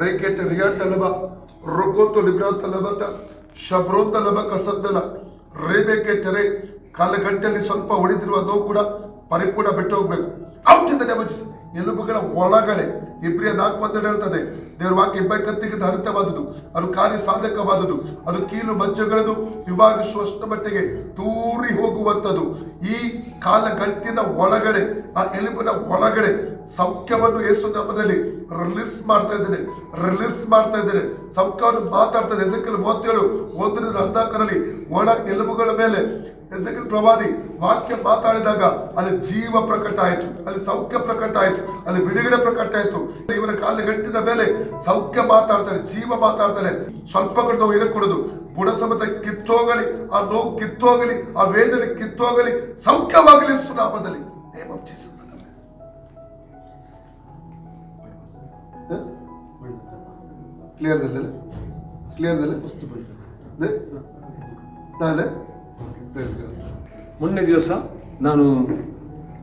ರೇಕೆಟ್ ರಿಯಾಟ್ ಅಲಬ ರುಕೋತು ಲಿಬ್ರಾತ್ ಅಲಬತ ಶಬ್ರೋತ್ ತಲಬ ಕಸದ್ದಲ ರೇಬೇಕೆ ತೆರೆ ಸ್ವಲ್ಪ ಉಳಿದಿರುವ ನೋವು ಕೂಡ ಪರಿಪೂರ್ಣ ಬಿಟ್ಟು ಹೋಗ್ಬೇಕು. ಔಟ್ ವಂಚಿಸಿ ಎಲುಬುಗಳ ಒಳಗಡೆ ಇಬ್ರಿಯ ನಾಲ್ಕು ಒಂದೆರಡು ಹೇಳ್ತದೆ. ದೇವರ ವಾಕ್ಯ ಇಬ್ಬ ಕತ್ತಿಗೆ ಹರಿತವಾದುದು ಅದು ಕಾರ್ಯ ಸಾಧಕವಾದುದು ಅದು ಕೀಲು ಮಜ್ಜೆಗಳನ್ನು ವಿಭಾಗಿಸುವಷ್ಟು ಮಟ್ಟಿಗೆ ತೂರಿ ಹೋಗುವಂಥದ್ದು ಈ ಕಾಲ ಗಂಟಿನ ಒಳಗಡೆ, ಆ ಎಲುಬಿನ ಒಳಗಡೆ ಸೌಖ್ಯವನ್ನು ಏಸು ನಮ್ಮದಲ್ಲಿ ರಿಲೀಸ್ ಮಾಡ್ತಾ ಇದ್ದೇನೆ. ರಿಲೀಸ್ ಮಾಡ್ತಾ ಇದ್ದೇನೆ. ಸೌಖ್ಯವನ್ನು ಮಾತಾಡ್ತಾ ಇದೆ ಎಸಕಲ್ ಮೂವತ್ತೇಳು, ಒಂದರಿಂದ ಹದಿನಾಲ್ಕರಲ್ಲಿ ಒಣ ಎಲುಬುಗಳ ಮೇಲೆ ಎಸಕಲ್ ಪ್ರವಾದಿ ವಾಕ್ಯ ಮಾತಾಡಿದಾಗ ಅಲ್ಲಿ ಜೀವ ಪ್ರಕಟ ಆಯಿತು ಅಲ್ಲಿ ಸೌಖ್ಯ ಪ್ರಕಟ ಆಯಿತು ಅಲ್ಲಿ ಬಿಡುಗಡೆ ಪ್ರಕಟ ಆಯಿತು. ಇವನ ಕಾಲ ಗಂಟಿನ ಮೇಲೆ ಸೌಖ್ಯ ಮಾತಾಡ್ತಾನೆ ಜೀವ ಮಾತಾಡ್ತಾನೆ. ಸ್ವಲ್ಪ ಕೂಡ ನೋವು ಇರಕೂಡದು ಬುಡ ಸಮೇತ ಕಿತ್ತೋಗಲಿ ಆ ನೋವು ಕಿತ್ತೋಗಲಿ ಆ ವೇದನೆ ಕಿತ್ತೋಗಲಿ ಸೌಖ್ಯವಾಗಲಿ ಸುನಾಮದಲ್ಲಿ ಕ್ಲಿಯರ್ ಕ್ಲಿಯರ್ ನಾಳೆ ಮೊನ್ನೆ ದಿವಸ ನಾನು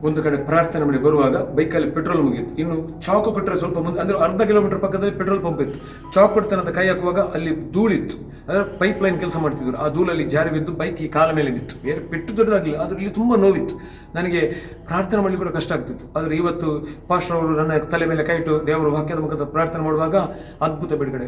ಒಂದು ಕಡೆ ಪ್ರಾರ್ಥನೆ ಮಾಡಿ ಬರುವಾಗ ಬೈಕಲ್ಲಿ ಪೆಟ್ರೋಲ್ ಮುಗಿಯಿತು. ಇನ್ನು ಚಾಕು ಕೊಟ್ಟರೆ ಸ್ವಲ್ಪ ಮುಂದೆ, ಅಂದರೆ ಅರ್ಧ ಕಿಲೋಮೀಟರ್ ಪಕ್ಕದಲ್ಲಿ ಪೆಟ್ರೋಲ್ ಪಂಪ್ ಇತ್ತು. ಚಾಕ್ ಕೊಡ್ತಾನೆ ಅಂತ ಕೈ ಹಾಕುವಾಗ ಅಲ್ಲಿ ಧೂಳಿತ್ತು. ಅಂದರೆ ಪೈಪ್ ಲೈನ್ ಕೆಲಸ ಮಾಡ್ತಿದ್ರು. ಆ ಧೂಳಲ್ಲಿ ಜಾರಿ ಬಿದ್ದು ಬೈಕ್ ಈ ಕಾಲ ಮೇಲೆ ಬಿತ್ತು ಬೇರೆ ಪೆಟ್ಟು ದೊಡ್ಡದಾಗಲಿಲ್ಲ, ಆದರೆ ಇಲ್ಲಿ ತುಂಬ ನೋವಿತ್ತು. ನನಗೆ ಪ್ರಾರ್ಥನೆ ಮಾಡಲಿಕ್ಕೆ ಕೂಡ ಕಷ್ಟ ಆಗ್ತಿತ್ತು. ಆದರೆ ಇವತ್ತು ಪಾಸ್ಟರ್ ಅವರು ನನ್ನ ತಲೆ ಮೇಲೆ ಕೈಟು ದೇವರ ವಾಕ್ಯದ ಮುಖದ ಪ್ರಾರ್ಥನೆ ಮಾಡುವಾಗ ಅದ್ಭುತ ಬಿಡುಗಡೆ.